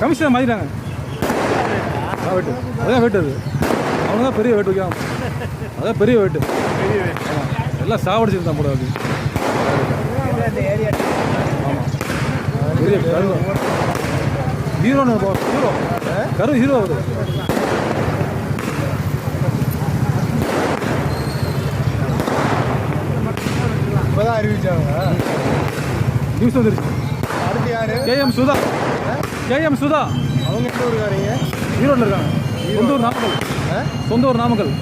Commission மாதிரி மாறிட்டாங்க. வெட்டு. அதான் வெட்டு அது. அவங்க தான் பெரிய வெட்டு வைக்காம அதான் பெரிய வெட்டு. பெரிய எல்லாம் சாவடிச்சிருந்தான் போட அது ஆமாம் பெரிய கருவம் ஹீரோன்னு ஹீரோ. கரு ஹீரோ அவர். இப்போதான் அறிவிச்சாங்க. நியூஸ் வந்துருச்சு. அடுத்து யாரு? கேஎம் சுதா கேஎம் சுதா அவங்க எந்த ஊருக்காரங்க? ஈரோட்டில் இருக்காங்க. சொந்த ஊர் நாமக்கல்? சொந்த ஊர் நாமக்கல்.